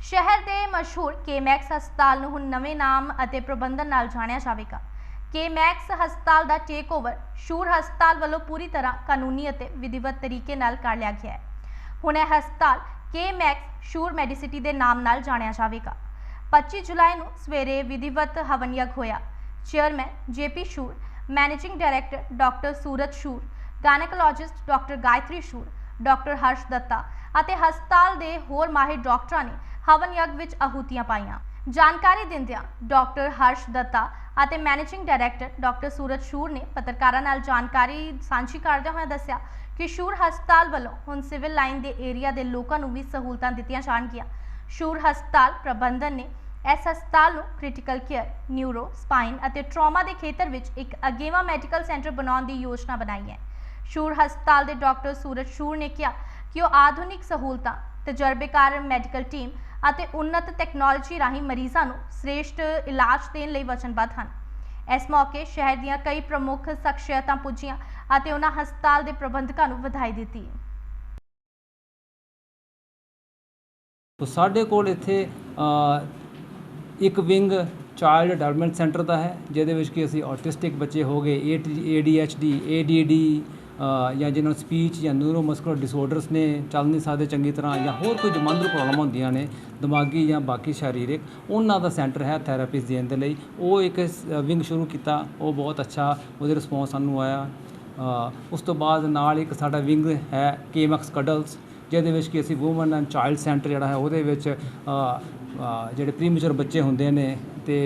ਸ਼ਹਿਰ ਦੇ ਮਸ਼ਹੂਰ ਕੇਮੈਕਸ ਹਸਪਤਾਲ ਨੂੰ ਹੁਣ ਨਵੇਂ ਨਾਮ ਅਤੇ ਪ੍ਰਬੰਧਨ ਨਾਲ ਜਾਣਿਆ ਜਾਵੇਗਾ। ਕੇਮੈਕਸ ਹਸਪਤਾਲ ਦਾ ਟੇਕਓਵਰ ਸ਼ੂਰ ਹਸਪਤਾਲ ਵੱਲੋਂ ਪੂਰੀ ਤਰ੍ਹਾਂ ਕਾਨੂੰਨੀ ਅਤੇ ਵਿਧੀਵਤ ਤਰੀਕੇ ਨਾਲ ਕਰ ਲਿਆ ਗਿਆ ਹੈ। ਹੁਣ ਇਹ ਹਸਪਤਾਲ ਕੇਮੈਕਸ ਸ਼ੂਰ ਮੈਡੀਸਿਟੀ ਦੇ ਨਾਮ ਨਾਲ ਜਾਣਿਆ ਜਾਵੇਗਾ। 25 ਜੁਲਾਈ ਨੂੰ ਸਵੇਰੇ ਵਿਧੀਵਤ ਹਵਨ ਯੱਗ ਹੋਇਆ chairman JP Shur managing director doctor Suraj Shur gynaecologist doctor Gayatri Shur doctor Harsh Datta ਅਤੇ ਹਸਪਤਾਲ ਦੇ ਹੋਰ ਮਾਹਿਰ ਡਾਕਟਰਾਂ ਨੇ ਹਵਨ ਯੱਗ ਵਿੱਚ ਆਹੂਤੀਆਂ ਪਾਈਆਂ। ਜਾਣਕਾਰੀ ਦਿੰਦਿਆਂ ਡਾਕਟਰ ਹਰਸ਼ ਦੱਤਾ ਅਤੇ managing director doctor Suraj Shur ਨੇ ਪੱਤਰਕਾਰਾਂ ਨਾਲ ਜਾਣਕਾਰੀ ਸਾਂਝੀ ਕਰਦਿਆਂ ਹੋਇਆਂ ਦੱਸਿਆ ਕਿ ਸ਼ੂਰ ਹਸਪਤਾਲ ਵੱਲੋਂ ਹੁਣ ਸਿਵਲ ਲਾਈਨ ਦੇ ਏਰੀਆ ਦੇ ਲੋਕਾਂ ਨੂੰ ਵੀ ਸਹੂਲਤਾਂ ਦਿੱਤੀਆਂ ਜਾਣਗੀਆਂ। ਸ਼ੂਰ ਹਸਪਤਾਲ ਪ੍ਰਬੰਧਨ ਨੇ ਇਸ ਹਸਪਤਾਲ ਨੂੰ ਕ੍ਰਿਟੀਕਲ ਕੇਅਰ ਨਿਊਰੋ ਸਪਾਈਨ ਅਤੇ ਟਰਾਮਾ ਦੇ ਖੇਤਰ ਵਿੱਚ ਇੱਕ ਅਗੇਵਾ ਮੈਡੀਕਲ ਸੈਂਟਰ ਬਣਾਉਣ ਦੀ ਯੋਜਨਾ ਬਣਾਈ ਹੈ। ਸ਼ੂਰ ਹਸਪਤਾਲ ਦੇ ਡਾਕਟਰ ਸੂਰਜ ਸ਼ੂਰ ਨੇ ਕਿਹਾ ਕਿ ਉਹ ਆਧੁਨਿਕ ਸਹੂਲਤਾਂ, ਤਜਰਬੇਕਾਰ ਮੈਡੀਕਲ ਟੀਮ ਅਤੇ ਉન્નਤ ਟੈਕਨੋਲੋਜੀ ਰਾਹੀਂ ਮਰੀਜ਼ਾਂ ਨੂੰ ਸ੍ਰੇਸ਼ਟ ਇਲਾਜ ਦੇਣ ਲਈ ਵਚਨਬੱਧ ਹਨ। ਇਸ ਮੌਕੇ ਸ਼ਹਿਰ ਦੀਆਂ ਕਈ ਪ੍ਰਮੁੱਖ ਸ਼ਖਸੀਅਤਾਂ ਪੁੱਜੀਆਂ ਅਤੇ ਉਹਨਾਂ ਹਸਪਤਾਲ ਦੇ ਪ੍ਰਬੰਧਕਾਂ ਨੂੰ ਵਧਾਈ ਦਿੱਤੀ। ਤੋ ਸਾਡੇ ਕੋਲ ਇੱਥੇ ਇੱਕ ਵਿੰਗ ਚਾਈਲਡ ਡਿਵੈਲਪਮੈਂਟ ਸੈਂਟਰ ਦਾ ਹੈ ਜਿਹਦੇ ਵਿੱਚ ਕਿ ਅਸੀਂ ਆਟਿਸਟਿਕ ਬੱਚੇ ਹੋ ਗਏ ADHD ADD ਅ, ਜਾਂ ਜਿਹਨਾਂ ਨੂੰ ਸਪੀਚ ਜਾਂ ਨਿਊਰੋਮਸਕੂਲਰ ਡਿਸਆਰਡਰਸ ਨੇ ਚੱਲ ਨਹੀਂ ਸਕਦੇ ਚੰਗੀ ਤਰ੍ਹਾਂ ਜਾਂ ਹੋਰ ਕੋਈ ਜਮਾਂਦਰੂ ਪ੍ਰੋਬਲਮ ਹੁੰਦੀਆਂ ਨੇ ਦਿਮਾਗੀ ਜਾਂ ਬਾਕੀ ਸਰੀਰਕ, ਉਹਨਾਂ ਦਾ ਸੈਂਟਰ ਹੈ ਥੈਰੇਪੀਸ ਦੇਣ ਦੇ ਲਈ। ਉਹ ਇੱਕ ਵਿੰਗ ਸ਼ੁਰੂ ਕੀਤਾ। ਉਹ ਬਹੁਤ ਅੱਛਾ, ਉਹਦੇ ਰਿਸਪੌਂਸ ਸਾਨੂੰ ਆਇਆ। ਉਸ ਤੋਂ ਬਾਅਦ ਨਾਲ ਇੱਕ ਸਾਡਾ ਵਿੰਗ ਹੈ ਕੇਮਕਸ ਕਡਲਸ। ਜਿਹਦੇ ਵਿੱਚ ਕਿ ਅਸੀਂ ਔਮਨ ਐਂਡ ਚਾਈਲਡ ਸੈਂਟਰ ਜਿਹੜਾ ਹੈ ਉਹਦੇ ਵਿੱਚ ਜਿਹੜੇ ਪ੍ਰੀਮੈਚੁਰ ਬੱਚੇ ਹੁੰਦੇ ਨੇ ਤੇ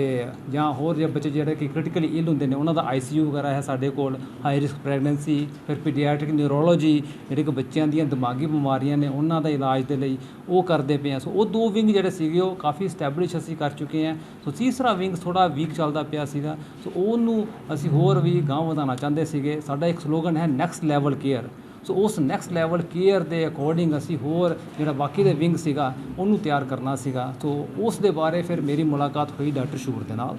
ਜਾਂ ਹੋਰ ਜਿਹੇ ਬੱਚੇ ਜਿਹੜੇ ਕਿ ਕ੍ਰਿਟੀਕਲੀ ਇਲ ਹੁੰਦੇ ਨੇ, ਉਹਨਾਂ ਦਾ ਆਈਸੀਯੂ ਵਗੈਰਾ ਹੈ ਸਾਡੇ ਕੋਲ ਹਾਈ ਰਿਸਕ ਪ੍ਰੈਗਨੈਂਸੀ ਫਿਰ ਪੀਡੀਆਟ੍ਰਿਕ ਨਿਊਰੋਲੋਜੀ ਜਿਹੜੇ ਕਿ ਬੱਚਿਆਂ ਦੀਆਂ ਦਿਮਾਗੀ ਬਿਮਾਰੀਆਂ ਨੇ, ਉਹਨਾਂ ਦਾ ਇਲਾਜ ਦੇ ਲਈ ਉਹ ਕਰਦੇ ਪਏ ਆ। ਸੋ ਉਹ ਦੋ ਵਿੰਗ ਜਿਹੜੇ ਸੀਗੇ, ਉਹ ਕਾਫੀ ਸਟੈਬਲਿਸ਼ ਅਸੀਂ ਕਰ ਚੁੱਕੇ ਹਾਂ ਸੋ ਤੀਸਰਾ ਵਿੰਗ ਥੋੜਾ ਵੀਕ ਚੱਲਦਾ ਪਿਆ ਸੀਗਾ। ਸੋ ਉਹਨੂੰ ਅਸੀਂ ਹੋਰ ਵੀ ਗਾਂਹ ਵਧਾਉਣਾ ਚਾਹੁੰਦੇ ਸੀਗੇ। ਸਾਡਾ ਇੱਕ ਸਲੋਗਨ ਹੈ ਨੈਕਸਟ ਲੈਵਲ ਕੇਅਰ ਸੋ ਉਸ ਨੈਕਸਟ ਲੈਵਲ ਕੇਅਰ ਦੇ ਅਕੋਰਡਿੰਗ ਅਸੀਂ ਹੋਰ ਜਿਹੜਾ ਬਾਕੀ ਦੇ ਵਿੰਗ ਸੀਗਾ, ਉਹਨੂੰ ਤਿਆਰ ਕਰਨਾ ਸੀਗਾ। ਸੋ ਉਸ ਦੇ ਬਾਰੇ ਫਿਰ ਮੇਰੀ ਮੁਲਾਕਾਤ ਹੋਈ ਡਾਕਟਰ ਸ਼ੂਰ ਦੇ ਨਾਲ।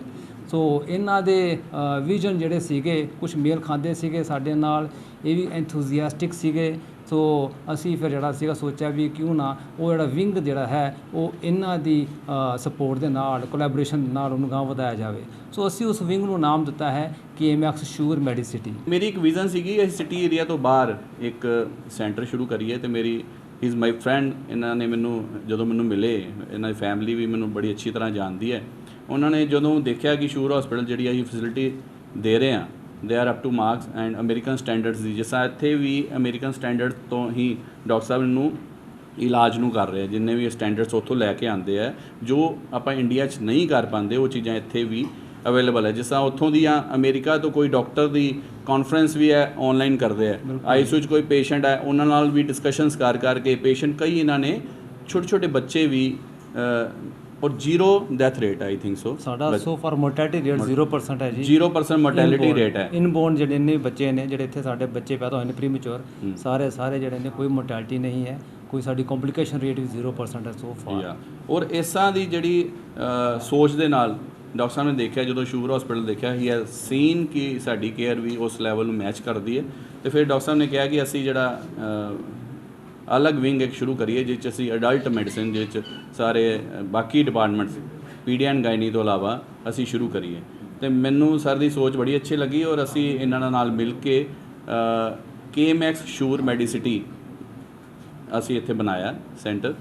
ਸੋ ਇਹਨਾਂ ਦੇ ਵਿਜ਼ਨ ਜਿਹੜੇ ਸੀਗੇ ਕੁਝ ਮੇਲ ਖਾਂਦੇ ਸੀਗੇ ਸਾਡੇ ਨਾਲ, ਇਹ ਵੀ ਐਂਥੂਸੀਆਸਟਿਕ ਸੀਗੇ। ਸੋ ਅਸੀਂ ਫਿਰ ਜਿਹੜਾ ਸੀਗਾ ਸੋਚਿਆ ਵੀ ਕਿਉਂ ਨਾ ਉਹ ਜਿਹੜਾ ਵਿੰਗ ਜਿਹੜਾ ਹੈ, ਉਹ ਇਹਨਾਂ ਦੀ ਸਪੋਰਟ ਦੇ ਨਾਲ ਕੋਲੈਬੋਰੇਸ਼ਨ ਨਾਲ ਉਹਨੂੰ ਗਾਂਹ ਵਧਾਇਆ ਜਾਵੇ। ਸੋ ਅਸੀਂ ਉਸ ਵਿੰਗ ਨੂੰ ਨਾਮ ਦਿੱਤਾ ਹੈ ਕਿ ਕੇਐਮਐਕਸ ਸ਼ੂਰ ਮੈਡੀਸਿਟੀ ਮੇਰੀ ਇੱਕ ਵਿਜ਼ਨ ਸੀਗੀ, ਅਸੀਂ ਸਿਟੀ ਏਰੀਆ ਤੋਂ ਬਾਹਰ ਇੱਕ ਸੈਂਟਰ ਸ਼ੁਰੂ ਕਰੀਏ ਤੇ ਮੇਰੀ ਹੀ ਇਜ਼ ਮਾਈ ਫਰੈਂਡ ਇਹਨਾਂ ਨੇ ਮੈਨੂੰ, ਜਦੋਂ ਮੈਨੂੰ ਮਿਲੇ, ਇਹਨਾਂ ਦੀ ਫੈਮਿਲੀ ਵੀ ਮੈਨੂੰ ਬੜੀ ਅੱਛੀ ਤਰ੍ਹਾਂ ਜਾਣਦੀ ਹੈ। ਉਹਨਾਂ ਨੇ ਜਦੋਂ ਦੇਖਿਆ ਕਿ ਸ਼ੂਰ ਹਸਪੀਟਲ ਜਿਹੜੀ ਆ, ਅਸੀਂ ਫੈਸਿਲਿਟੀ ਦੇ ਰਹੇ ਹਾਂ they are up to marks and American standards ਦੀ। ਜਿਸ ਇੱਥੇ ਵੀ ਅਮਰੀਕਨ ਸਟੈਂਡਰਡ ਤੋਂ ਹੀ ਡਾਕਟਰ ਸਾਹਿਬ ਨੂੰ ਇਲਾਜ ਨੂੰ ਕਰ ਰਹੇ ਜਿੰਨੇ ਵੀ ਸਟੈਂਡਰਡਸ ਉੱਥੋਂ ਲੈ ਕੇ ਆਉਂਦੇ ਆ ਜੋ ਆਪਾਂ ਇੰਡੀਆ 'ਚ ਨਹੀਂ ਕਰ ਪਾਉਂਦੇ ਉਹ ਚੀਜ਼ਾਂ ਇੱਥੇ ਵੀ ਅਵੇਲੇਬਲ ਹੈ ਜਿਸ ਤਰ੍ਹਾਂ ਉੱਥੋਂ ਦੀਆਂ ਅਮਰੀਕਾ ਤੋਂ ਕੋਈ ਡਾਕਟਰ ਦੀ ਕਾਨਫਰੰਸ ਵੀ ਹੈ ਆਨਲਾਈਨ ਕਰਦੇ ਆ। ਆਈਸੀਯੂ 'ਚ ਕੋਈ ਪੇਸ਼ੈਂਟ ਹੈ ਉਹਨਾਂ ਨਾਲ ਵੀ ਡਿਸਕਸ਼ਨਸ ਕਰ ਕਰਕੇ ਪੇਸ਼ੈਂਟ ਕਈ ਇਹਨਾਂ ਨੇ ਛੋਟੇ ਛੋਟੇ ਬੱਚੇ ਵੀ ਔਰ zero death rate I think so ਸਾਡਾ ਸੋ ਫਾਰ ਮੋਰਟੈਲਿਟੀ ਰੇਟ 0% ਹੈ ਜੀ। 0% ਮੋਰਟੈਲਿਟੀ ਰੇਟ ਹੈ। ਇਨਬੋਰਨ ਜਿਹੜੇ ਇੰਨੇ ਬੱਚੇ ਨੇ ਜਿਹੜੇ ਇੱਥੇ ਸਾਡੇ ਬੱਚੇ ਪੈਦਾ ਹੋਏ ਨੇ ਪ੍ਰੀਮੈਚੁਰ ਸਾਰੇ ਸਾਰੇ ਜਿਹੜੇ ਨੇ ਕੋਈ ਮੋਰਟੈਲਿਟੀ ਨਹੀਂ ਹੈ ਕੋਈ ਸਾਡੀ ਕੰਪਲਿਕੇਸ਼ਨ ਰੇਟ ਵੀ 0% ਹੈ ਸੋ ਫਾਰ ਔਰ ਇਸਾਂ ਦੀ ਜਿਹੜੀ ਸੋਚ ਦੇ ਨਾਲ ਡਾਕਟਰ ਸਾਹਿਬ ਨੇ ਦੇਖਿਆ ਜਦੋਂ ਸ਼ੂਗਰ ਹਸਪੀਟਲ ਦੇਖਿਆ ਹੀ ਹੈਜ਼ ਸੀਨ ਕਿ ਸਾਡੀ ਕੇਅਰ ਵੀ ਉਸ ਲੈਵਲ ਨੂੰ ਮੈਚ ਕਰਦੀ ਹੈ। ਤੇ ਫਿਰ ਡਾਕਟਰ ਸਾਹਿਬ ਨੇ ਕਿਹਾ ਕਿ ਅਸੀਂ ਜਿਹੜਾ ਅਲੱਗ ਵਿੰਗ ਇੱਕ ਸ਼ੁਰੂ ਕਰੀਏ ਜਿਸ 'ਚ ਅਸੀਂ ਅਡਲਟ ਮੈਡੀਸਿਨ ਜਿਸ 'ਚ ਸਾਰੇ ਬਾਕੀ ਡਿਪਾਰਟਮੈਂਟਸ ਪੀਡੀ ਐਂਡ ਗਾਇਨੀ ਤੋਂ ਇਲਾਵਾ ਅਸੀਂ ਸ਼ੁਰੂ ਕਰੀਏ। ਤੇ ਮੈਨੂੰ ਸਰ ਦੀ ਸੋਚ ਬੜੀ ਅੱਛੀ ਲੱਗੀ ਔਰ ਅਸੀਂ ਇਹਨਾਂ ਨਾਲ ਮਿਲ ਕੇ ਕੇਐਮਐਕਸ ਸ਼ੂਰ ਮੈਡੀਸਿਟੀ ਅਸੀਂ ਇੱਥੇ ਬਣਾਇਆ, ਸੈਂਟਰ।